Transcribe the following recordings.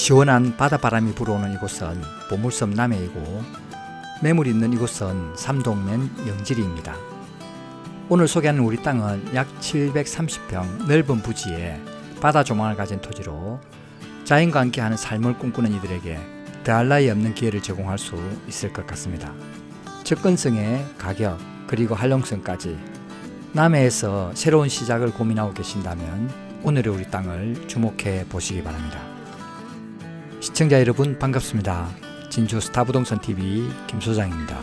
시원한 바다바람이 불어오는 이곳은 보물섬 남해이고 매물 있는 이곳은 삼동면 영지리입니다. 오늘 소개하는 우리 땅은 약 730평 넓은 부지에 바다 조망을 가진 토지로 자연과 함께 하는 삶을 꿈꾸는 이들에게 더할 나위 없는 기회를 제공할 수 있을 것 같습니다. 접근성의 가격 그리고 활용성까지 남해에서 새로운 시작을 고민하고 계신다면 오늘의 우리 땅을 주목해 보시기 바랍니다. 시청자 여러분 반갑습니다. 진주 스타부동산 TV 김 소장입니다.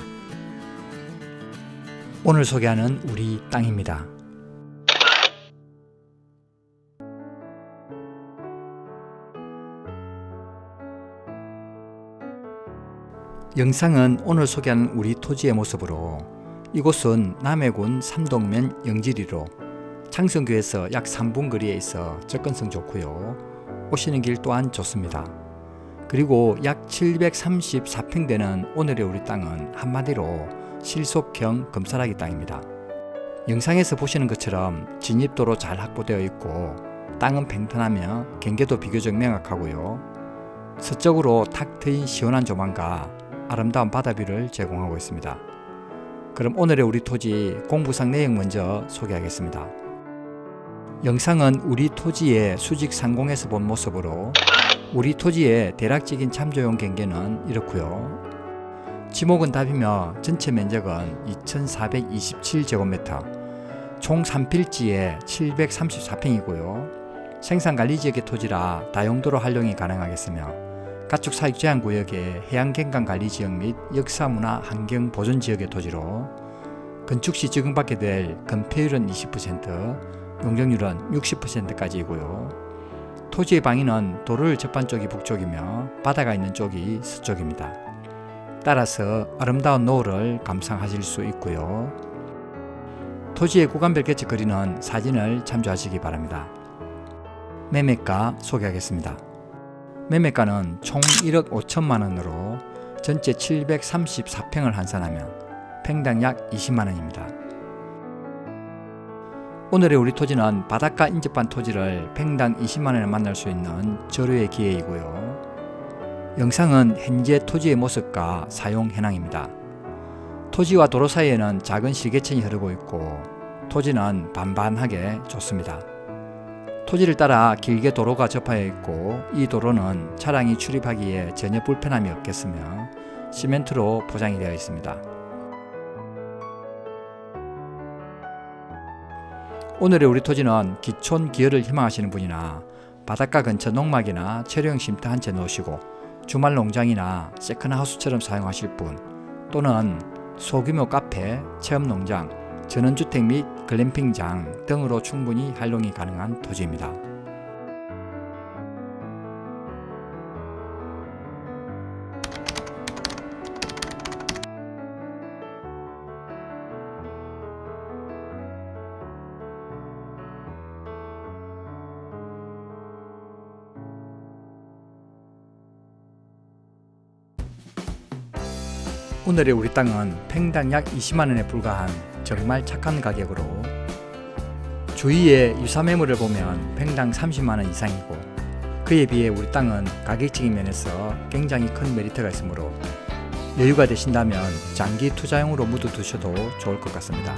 오늘 소개하는 우리 땅입니다. 영상은 오늘 소개하는 우리 토지의 모습으로 이곳은 남해군 삼동면 영지리로 창성교에서 약 3분 거리에 있어 접근성 좋고요. 오시는 길 또한 좋습니다. 그리고 약 734평 되는 오늘의 우리 땅은 한마디로 실속형 금사라기 땅입니다. 영상에서 보시는 것처럼 진입도로 잘 확보되어 있고 땅은 팽탄하며 경계도 비교적 명확하고요. 서쪽으로 탁 트인 시원한 조망과 아름다운 바다뷰를 제공하고 있습니다. 그럼 오늘의 우리 토지 공부상 내용 먼저 소개하겠습니다. 영상은 우리 토지의 수직 상공에서 본 모습으로 우리 토지의 대략적인 참조용 경계는 이렇고요. 지목은 답이며 전체 면적은 2,427제곱미터, 총 3필지에 734평이고요. 생산관리지역의 토지라 다용도로 활용이 가능하겠으며 가축 사육 제한 구역의 해양 경관 관리 지역 및 역사 문화 환경 보존 지역의 토지로 건축 시 적용받게 될 건폐율은 20%, 용적률은 60%까지이고요. 토지의 방위는 도로를 접한 쪽이 북쪽이며 바다가 있는 쪽이 서쪽입니다. 따라서 아름다운 노을을 감상하실 수 있고요. 토지의 구간별 개척 거리는 사진을 참조하시기 바랍니다. 매매가 소개하겠습니다. 매매가는 총 1억 5천만 원으로 전체 734평을 환산하면 평당 약 20만 원입니다. 오늘의 우리 토지는 바닷가 인접한 토지를 평당 20만 원에 만날 수 있는 저렴의 기회이고요. 영상은 현재 토지의 모습과 사용 현황입니다. 토지와 도로 사이에는 작은 시계천이 흐르고 있고 토지는 반반하게 좋습니다. 토지를 따라 길게 도로가 접하여 있고 이 도로는 차량이 출입하기에 전혀 불편함이 없겠으며 시멘트로 포장이 되어 있습니다. 오늘의 우리 토지는 기촌 기여를 희망하시는 분이나 바닷가 근처 농막이나 체류형 쉼터 한 채 놓으시고 주말 농장이나 세컨하우스처럼 사용하실 분 또는 소규모 카페, 체험농장, 전원주택 및 글램핑장 등으로 충분히 활용이 가능한 토지입니다. 오늘의 우리 땅은 평당 약 20만 원에 불과한 정말 착한 가격으로 주위의 유사 매물을 보면 평당 30만 원 이상이고 그에 비해 우리 땅은 가격적인 면에서 굉장히 큰 메리트가 있으므로 여유가 되신다면 장기 투자용으로 묻어 두셔도 좋을 것 같습니다.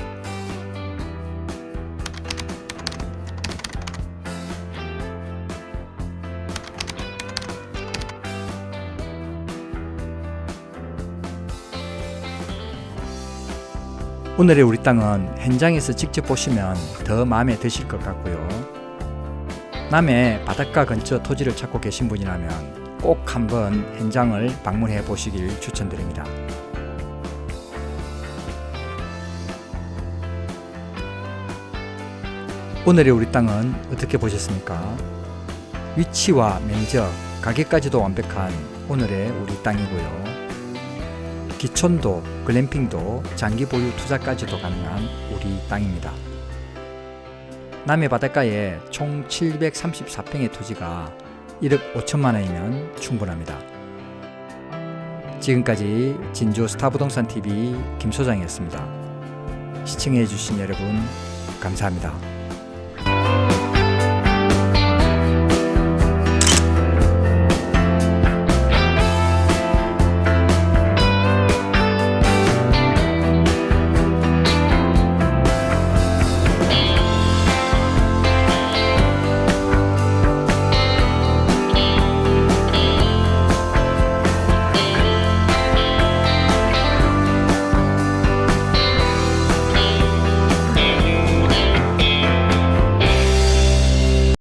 오늘의 우리 땅은 현장에서 직접 보시면 더 마음에 드실 것 같고요. 남해 바닷가 근처 토지를 찾고 계신 분이라면 꼭 한번 현장을 방문해 보시길 추천드립니다. 오늘의 우리 땅은 어떻게 보셨습니까? 위치와 면적, 가격까지도 완벽한 오늘의 우리 땅이고요. 기촌도, 글램핑도, 장기 보유 투자까지도 가능한 우리 땅입니다. 남해 바닷가에 총 734평의 토지가 1억 5천만 원이면 충분합니다. 지금까지 진주 스타부동산 TV 김 소장이었습니다. 시청해 주신 여러분 감사합니다.